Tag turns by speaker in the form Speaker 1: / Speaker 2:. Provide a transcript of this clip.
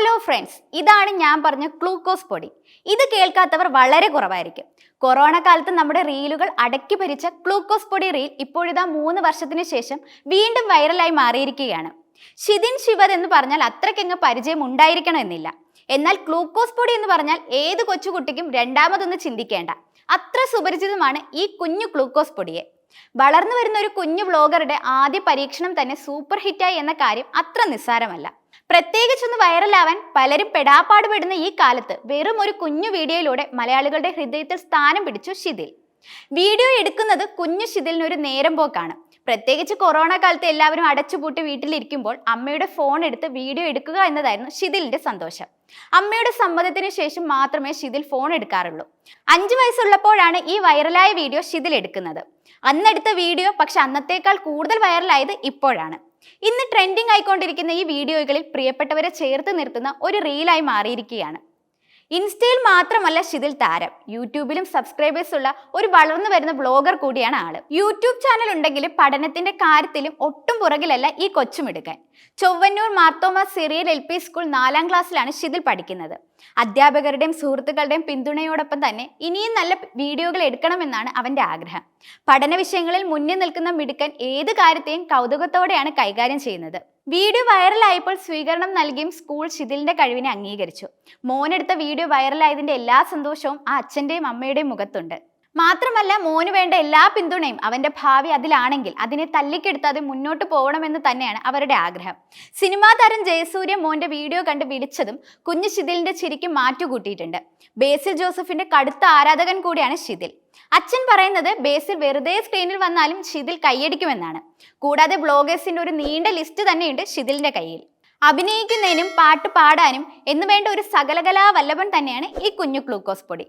Speaker 1: Hello friends ഇതാണ് ഞാൻ പറഞ്ഞ ഗ്ലൂക്കോസ് പൊടി. ഇത് കേൾക്കാത്തവർ വളരെ കുറവായിരിക്കും. കൊറോണ കാലത്ത് നമ്മുടെ റീലുകൾ അടക്കി ഭരിച്ച ഗ്ലൂക്കോസ് പൊടി റീൽ ഇപ്പോഴിതാ മൂന്ന് വർഷത്തിന് ശേഷം വീണ്ടും വൈറലായി മാറിയിരിക്കുകയാണ്. ഷിതിൻ ശിവത് എന്ന് പറഞ്ഞാൽ അത്രയ്ക്കങ്ങ് പരിചയം ഉണ്ടായിരിക്കണമെന്നില്ല എന്നാൽ ഗ്ലൂക്കോസ് പൊടി എന്ന് പറഞ്ഞാൽ ഏത് കൊച്ചുകുട്ടിക്കും രണ്ടാമതൊന്ന് ചിന്തിക്കേണ്ട. അത്ര സുപരിചിതമാണ് ഈ കുഞ്ഞു ഗ്ലൂക്കോസ് പൊടിയെ. വളർന്നു വരുന്ന ഒരു കുഞ്ഞു വ്ളോഗറുടെ ആദ്യ പരീക്ഷണം തന്നെ സൂപ്പർ ഹിറ്റായി എന്ന കാര്യം അത്ര നിസ്സാരമല്ല. പ്രത്യേകിച്ചൊന്ന് വൈറലാവാൻ പലരും പെടാപ്പാട് പെടുന്ന ഈ കാലത്ത് വെറും ഒരു കുഞ്ഞു വീഡിയോയിലൂടെ മലയാളികളുടെ ഹൃദയത്തിൽ സ്ഥാനം പിടിച്ചു ഷിതിൽ വീഡിയോ എടുക്കുന്നത് കുഞ്ഞു ഷിതിലിന് ഒരു നേരം പോക്കാണ്. പ്രത്യേകിച്ച് കൊറോണ കാലത്ത് എല്ലാവരും അടച്ചുപൂട്ടി വീട്ടിലിരിക്കുമ്പോൾ അമ്മയുടെ ഫോൺ എടുത്ത് വീഡിയോ എടുക്കുക എന്നതായിരുന്നു ഷിതിലിന്റെ സന്തോഷം. അമ്മയുടെ സമ്മതത്തിന് ശേഷം മാത്രമേ ഷിതിൽ ഫോൺ എടുക്കാറുള്ളൂ. അഞ്ചു വയസ്സുള്ളപ്പോഴാണ് ഈ വൈറലായ വീഡിയോ ഷിതിൽ എടുക്കുന്നത്. അന്നെടുത്ത വീഡിയോ പക്ഷെ അന്നത്തേക്കാൾ കൂടുതൽ വൈറലായത് ഇപ്പോഴാണ്. ഇന്ന് ട്രെൻഡിങ് ആയിക്കൊണ്ടിരിക്കുന്ന ഈ വീഡിയോകളിൽ പ്രിയപ്പെട്ടവരെ ചേർത്ത് നിർത്തുന്ന ഒരു റീലായി മാറിയിരിക്കുകയാണ്. ഇൻസ്റ്റയിൽ മാത്രമല്ല ഷിതിൽ താരം യൂട്യൂബിലും സബ്സ്ക്രൈബേഴ്സ് ഉള്ള ഒരു വളർന്നു വരുന്ന ബ്ലോഗർ കൂടിയാണ് ആൾ. യൂട്യൂബ് ചാനൽ ഉണ്ടെങ്കിലും പഠനത്തിന്റെ കാര്യത്തിലും ഒട്ടും പുറകിലല്ല ഈ കൊച്ചുമിടുക്കൻ. Chowannur Marthoma Syrian L P school നാലാം ക്ലാസ്സിലാണ് ഷിതിൽ പഠിക്കുന്നത്. അധ്യാപകരുടെയും സുഹൃത്തുക്കളുടെയും പിന്തുണയോടൊപ്പം തന്നെ ഇനിയും നല്ല വീഡിയോകൾ എടുക്കണമെന്നാണ് അവന്റെ ആഗ്രഹം. പഠന വിഷയങ്ങളിൽ മുന്നിൽ നിൽക്കുന്ന മിടുക്കൻ ഏത് കാര്യത്തെയും കൗതുകത്തോടെയാണ് കൈകാര്യം ചെയ്യുന്നത്. വീഡിയോ വൈറലായപ്പോൾ സ്വീകരണം നൽകിയും സ്കൂൾ ശിഥിലിന്റെ കഴിവിനെ അംഗീകരിച്ചു. മോനെടുത്ത വീഡിയോ വൈറലായതിന്റെ എല്ലാ സന്തോഷവും ആ അച്ഛന്റെയും അമ്മയുടെയും മുഖത്തുണ്ട്. മാത്രമല്ല മോന് വേണ്ട എല്ലാ പിന്തുണയും അവന്റെ ഭാവി അതിലാണെങ്കിൽ അതിനെ തല്ലിക്കെടുത്താതെ മുന്നോട്ട് പോകണമെന്ന് തന്നെയാണ് അവരുടെ ആഗ്രഹം. സിനിമാ താരം ജയസൂര്യ മോന്റെ വീഡിയോ കണ്ട് വിളിച്ചതും കുഞ്ഞു ശിഥിലിന്റെ ചിരിക്ക് മാറ്റുകൂട്ടിയിട്ടുണ്ട്. ബേസിൽ ജോസഫിന്റെ കടുത്ത ആരാധകൻ കൂടിയാണ് ശിഥിൽ. അച്ഛൻ പറയുന്നത് ബേസിൽ വെറുതെ സ്ക്രീനിൽ വന്നാലും ശിഥിൽ കൈയടിക്കുമെന്നാണ്. കൂടാതെ ബ്ലോഗേഴ്സിന്റെ ഒരു നീണ്ട ലിസ്റ്റ് തന്നെയുണ്ട് ശിഥിലിന്റെ കയ്യിൽ. അഭിനയിക്കുന്നതിനും പാട്ട് പാടാനും എന്നുവേണ്ട ഒരു സകലകലാ വല്ലഭൻ തന്നെയാണ് ഈ കുഞ്ഞു ഗ്ലൂക്കോസ് പൊടി.